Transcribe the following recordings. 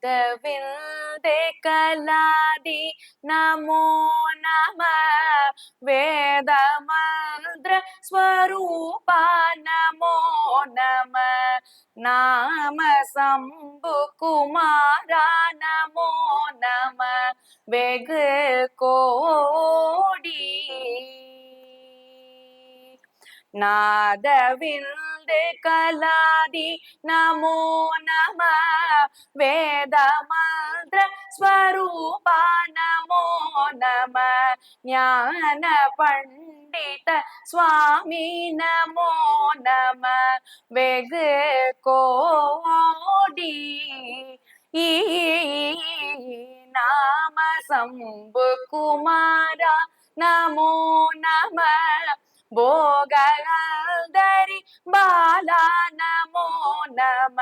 നാദവിന്ദേ കലാദി നമോ നമ വേദമന്ത്ര സ്വരൂപ നമോ നമ നാമ ശംഭു കുമാര നമോ നമ വെഗ് കോടി നാദവിന്ദ कलादि नमो नमः वेदमन्त्र स्वरूपा नमो नमः ज्ञान पण्डित स्वामी नमो नमः वेग कोडी ई नाम शम्भु कुमार नमो नमः भोग பாலா நமோ நம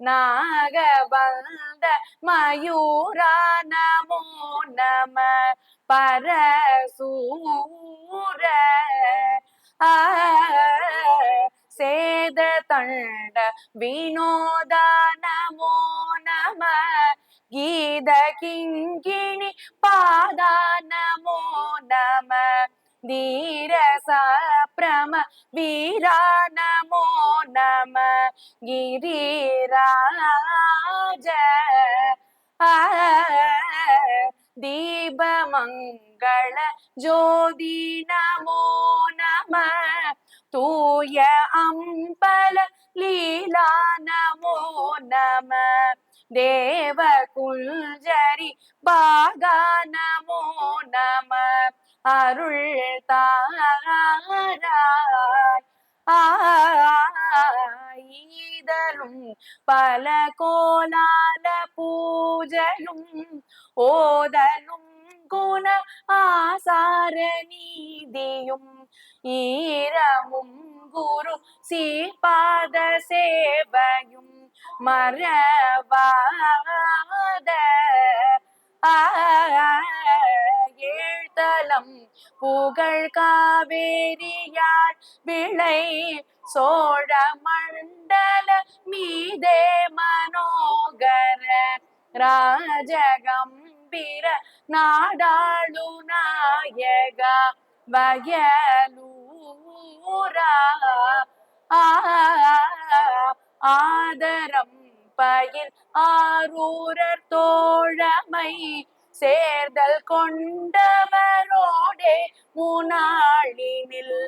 நாகபந்த மயூரா நமோ நம பரசூர சேத தண்ட வினோதா நமோ நம கீத கிங்கிணி பாதா நமோ நம தீரசா பிரம வீரா நமோ நம கிரிராஜ தீபமங்கள ஜோதி நமோ நம தூய அம்பல லீலா நமோ நம தேவகுஞ்சரி பாகா நமோ நம அருள் தாரா பல கோலால பூஜலும் ஓதலும் குண ஆசார நீதியும் ஈரமும் குரு சீபாத சேவையும் புகழ் காவேரியார் விளை சோழ மண்டல மீதே மனோகர ராஜகம்பீர நாடாளு நாயக வயலூரா. ஆதரம் பயில் ஆரூரர் தோழமை சேர்தல் கொண்ட முனாளினில்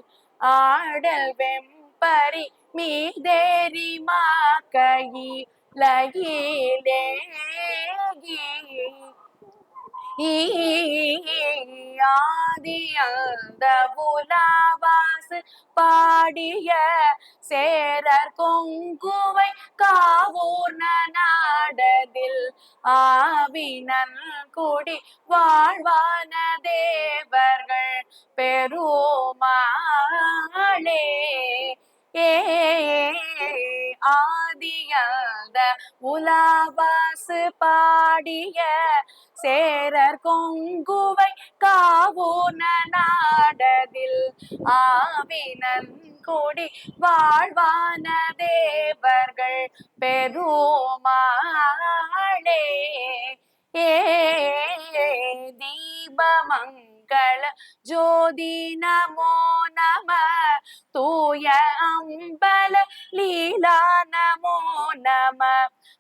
ஆடல் வெம்பரி மீதேரி மாக்கி லகிலேகி ஆதி அந்த புலாவாசு பாடிய சேரர் கொங்குவை காவூர்ண நாடதில் ஆவினன் குடி வாழ்வான தேவர் பெருமாளே ஏ ஆதியந்த உலாவாசு பாடிய சேரர் கொங்குவை காவூன நாடதில் ஆவினன் கொடி வாழ்வான தேவர்கள் பெருமாளே ஏ தீபமங்க மங்கள ஜோதி நமோ நம. தூய அம்பல லீலா நமோ நம.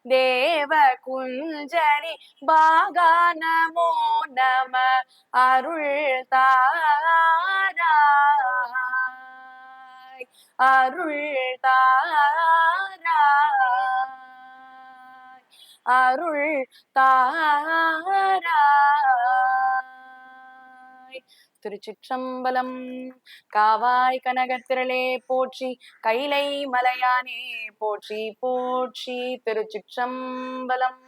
தேவ குஞ்சரி பாகா நமோ நம. அருள் தாராய். அருள் தாராய். அருள் தாராய். திருச்சிற்றம்பலம். காவாய் கனகத்திரளே போற்றி கைலை மலையானே போற்றி போற்றி திருச்சிற்றம்பலம்.